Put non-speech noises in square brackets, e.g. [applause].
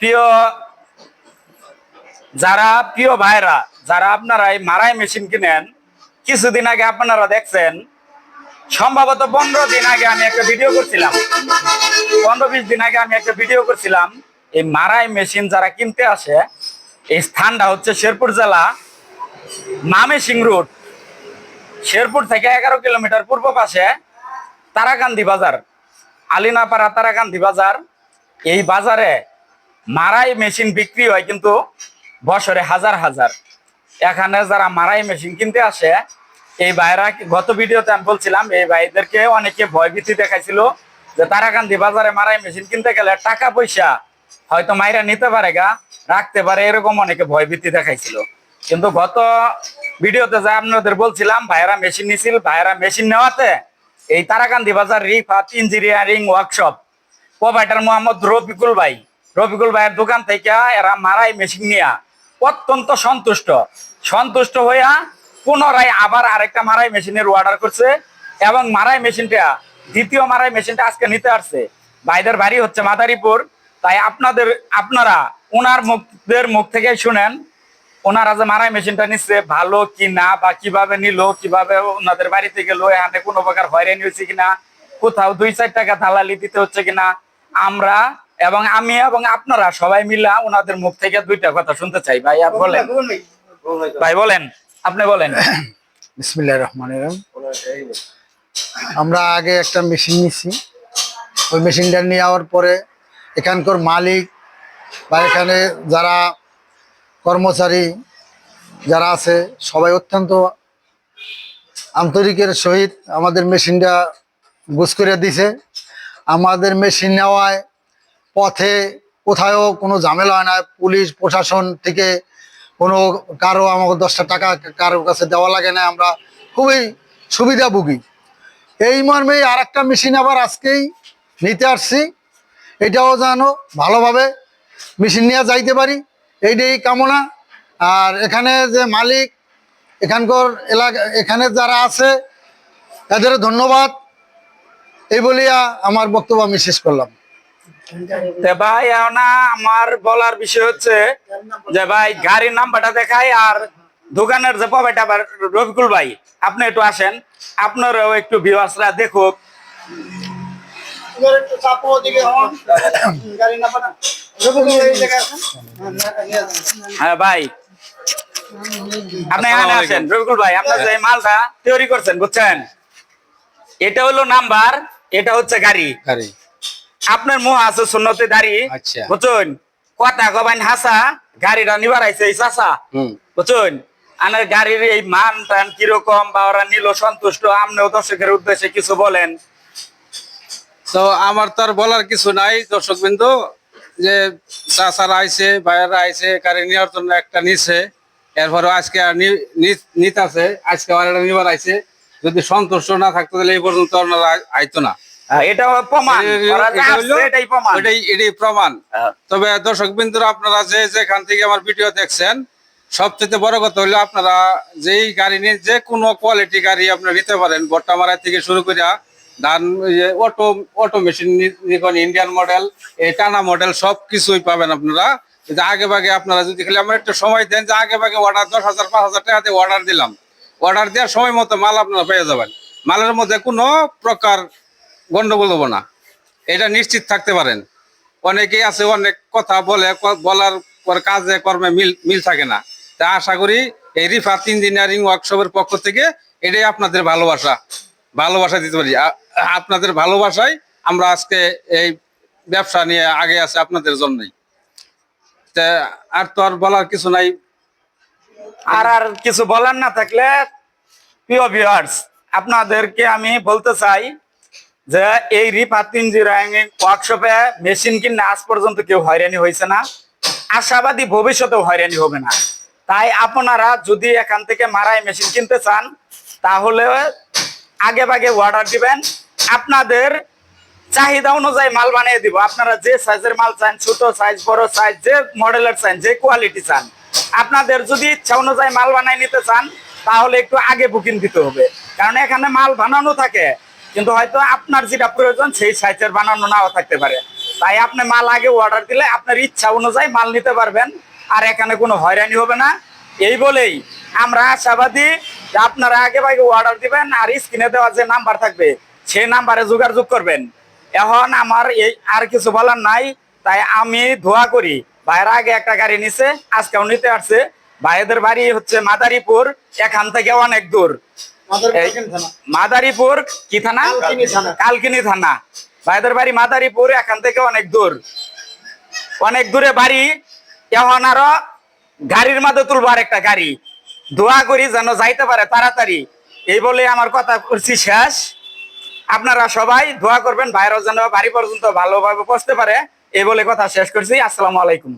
প্রিয় যারা, প্রিয় ভাইরা, যারা আপনারা এই মারাই মেশিন কিনেন, কিছুদিন আগে আপনারা দেখছেন, সম্ভবত পনেরো দিন আগে আমি একটা ভিডিও করছিলাম। পনেরো বিশ দিন আগে আমি একটা ভিডিও করছিলাম, এই মারাই মেশিন যারা কিনতে আসে, এই স্থানটা হচ্ছে শেরপুর জেলা মামেসিং রোড। শেরপুর থেকে এগারো কিলোমিটার পূর্ব পাশে তারাকান্দি বাজার, আলিনাপাড়া তারাকান্দি বাজার। এই বাজারে মারাই মেশিন বিক্রি হয় কিন্তু বছরে হাজার হাজার। এখানে যারা মারাই মেশিন কিনতে আসে, এই ভাইরা গত ভিডিওতে আমি বলছিলাম, এই ভাইদেরকে অনেকে ভয়ভীতি দেখাইছিল যে তারাকান্দি বাজারে মারাই মেশিন কিনতে গেলে টাকা পয়সা হয়তো মাইরা নিতে পারে গা, রাখতে পারে, এরকম অনেকে ভয়ভীতি দেখাইছিল। কিন্তু গত ভিডিওতে যা আপনাদের বলছিলাম, ভাইরা মেশিন নিছিল, ভাইরা মেশিন নেওয়াতে এই Tarakandi Bazar Rifat engineering workshop. Provider Mohammad Rafiqul ভাই। রফিকুল ভাইয়ের দোকান থেকে এরা মারাই মেশিন নিয়া অত্যন্ত সন্তুষ্ট। সন্তুষ্ট হইয়া পুনরায় আবার আরেকটা মারাই মেশিনের অর্ডার করছে এবং মারাই মেশিনটা দ্বিতীয় মারাই মেশিনটা আজকে নিতে আসছে। ভাইদের বাড়ি হচ্ছে মাদারীপুর। তাই আপনাদের, আপনারা ওনার মুখদের মুখ থেকে শুনেন ওনারা যে মারাই মেশিনটা নিচ্ছে, ভালো কি না বা কীভাবে নিল, কীভাবে ওনাদের বাড়িতে গেলো এখানে কোনো প্রকার হয়রানি হয়েছে কিনা, কোথাও দুই চার টাকা দালালি দিতে হচ্ছে কিনা, আমরা এবং আমি এবং আপনারা সবাই মিলা ওনাদের মুখ থেকে দুইটা কথা শুনতে চাই। ভাই আপ বলেন। ভাই বলেন। আপনি বলেন। [coughs] বিসমিল্লাহ রহমান আমরা আগে একটা মেশিন নিছি। ওই মেশিনটা নিয়ে যাওয়ার পরে এখানকার মালিক বা এখানে যারা কর্মচারী যারা আছে সবাই অত্যন্ত আন্তরিকের সহিত আমাদের মেশিনটা বুঝ করে দিছে। আমাদের মেশিন নেওয়ায় পথে কোথাও কোনো ঝামেলা হয় না। পুলিশ, প্রশাসন থেকে কোনো কারও আমাকে দশটা টাকা কারোর কাছে দেওয়া লাগে না। আমরা খুবই সুবিধাভোগী। এই মর্মে আর একটা মেশিন আবার আজকেই নিতে আসছি। এটাও যেন ভালোভাবে মেশিন নিয়ে যাইতে পারি। এইটাই কামনা। আর এখানে যে মালিক, এখানকার এলাকা, এখানে যারা আছে, তাদের ধন্যবাদ। এই বলিয়া আমার বক্তব্য আমি শেষ করলাম। ভাই আমার বলার বিষয় হচ্ছে যে ভাই গাড়ির নাম্বারটা দেখাই আর দোকানের যে পবেটা ভাই আপনি একটু আসেন। আপনারাও একটু ভিউয়ার্সরা দেখুক। হ্যাঁ ভাই আপনি এখানে আসেন। রফিকুল ভাই আপনার যে মালটা তৈরি করছেন বুঝছেন? এটা হলো নাম্বার এটা হচ্ছে গাড়ি। গাড়ি। আপনার মুহ আছে সুন্নতে দাড়ি। আচ্ছা। বুঝুন? কথা কবাইন হাসা গাড়িটা নিবার আইছে এই চাষা বুঝুন? আনার গাড়ির এই মান টান কীরকম বা ওরা নিল সন্তুষ্ট আপনিও দর্শকের উদ্দেশ্যে কিছু বলেন। তো আমার তো আর বলার কিছু নাই দর্শক বিন্দু যে চাচারা আইছে ভাইয়ারা আইছে গাড়ি নেওয়ার জন্য একটা নিছে এরপরে আজকে আর নি- নি- নিতাছে আজকে আর একটা নিবার আইছে। যদি সন্তুষ্ট না থাকতো তাহলে এই পর্যন্ত ওনারা আইতো না। এটা প্রমাণ। ওরা যা এটা আসছে, হইলো- এটাই প্রমাণ। এটাই এটাই প্রমাণ। তবে দর্শক বিন্দুরা আপনারা যে যেখান থেকে আমার ভিডিও দেখছেন সবচেয়ে বড় কথা হলো আপনারা যেই গাড়ি নিয়ে যে কোনো কোয়ালিটি গাড়ি আপনারা নিতে পারেন থেকে শুরু করে ধান auto auto machine Indian model এই টানা মডেল সব কিছুই পাবেন আপনারা। যে আগে ভাগে আপনারা যদি খালি আমার একটু সময় দেন যে আগে ভাগে অর্ডার দশ হাজার পাঁচ হাজার টাকা দিয়ে অর্ডার দিলাম। অর্ডার দেওয়ার সময় মতো মাল আপনারা পেয়ে যাবেন। মালের মধ্যে কোনো প্রকার গন্ডগোল হব না। এটা নিশ্চিত থাকতে পারেন। অনেকেই আছে, অনেক কথা বলে বলার পর কাজে, কর্মে মিল মিল থাকে না। তা আশা করি এই রিফাত ইঞ্জিনিয়ারিং ওয়ার্কশপের পক্ষ থেকে এটাই আপনাদের ভালোবাসা। ভালোবাসা দিতে পারি। আপনাদের ভালোবাসায় আমরা আজকে এই ব্যবসা নিয়ে আগে আছে আপনাদের জন্যই। তা আর তো আর বলার কিছু নাই। আর আর কিছু বলার না থাকলে, প্রিয় ভিউয়ার্স আপনাদেরকে আমি বলতে চাই যে এই রিফাত ইঞ্জিনিয়ারিং ওয়ার্কশপে মেশিন কিনে আজ পর্যন্ত কেউ হয়রানি হয়েছে না। আশাবাদী ভবিষ্যতেও হয়রানি হবে না। তাই আপনারা যদি এখান থেকে মারাই মেশিন কিনতে চান, তাহলে আগে ভাগে অর্ডার দিবেন। আপনাদের চাহিদা অনুযায়ী মাল বানিয়ে দিব। আপনারা যে সাইজের মাল চান, ছোট সাইজ বড় সাইজ যে মডেলের চান, যে কোয়ালিটি চান, আপনাদের যদি ইচ্ছা অনুযায়ী মাল বানাই নিতে চান, তাহলে একটু আগে বুকিং দিতে হবে। কারণ এখানে মাল বানানো থাকে। কিন্তু হয়তো আপনার যেটা প্রয়োজন সেই সাইজের বানানো নাও থাকতে পারে। তাই আপনি মাল আগে অর্ডার দিলে আপনার ইচ্ছা অনুযায়ী মাল নিতে পারবেন, আর এখানে কোনো হয়রানি হবে না। এই বলেই আমরা আশাবাদী যে আপনারা আগে ভাগে অর্ডার দিবেন, আর স্ক্রিনে দেওয়া যে নাম্বার থাকবে, সেই নাম্বারে যোগাযোগ করবেন। এখন আমার এই আর কিছু বলার নাই, তাই আমি ধোয়া করি, ভাইয়ের আগে একটা গাড়ি নিছে, আজকেও নিতে আসছে। ভাইদের বাড়ি হচ্ছে মাদারীপুর, এখান থেকে অনেক দূর। মাদারীপুর কি থানা? কালকিনি থানা। ভাইদের বাড়ি মাদারীপুর এখান থেকে অনেক দূর। অনেক দূরে বাড়ি। এখন আরও গাড়ির মাঝে তুলবো আর একটা গাড়ি। দোয়া করি যেন যাইতে পারে তাড়াতাড়ি। এই বলে আমার কথা করছি শেষ। আপনারা সবাই দোয়া করবেন ভাইরাও যেন বাড়ি পর্যন্ত ভালোভাবে পৌঁছতে পারে। এই বলে কথা শেষ করছি। আসসালামু আলাইকুম।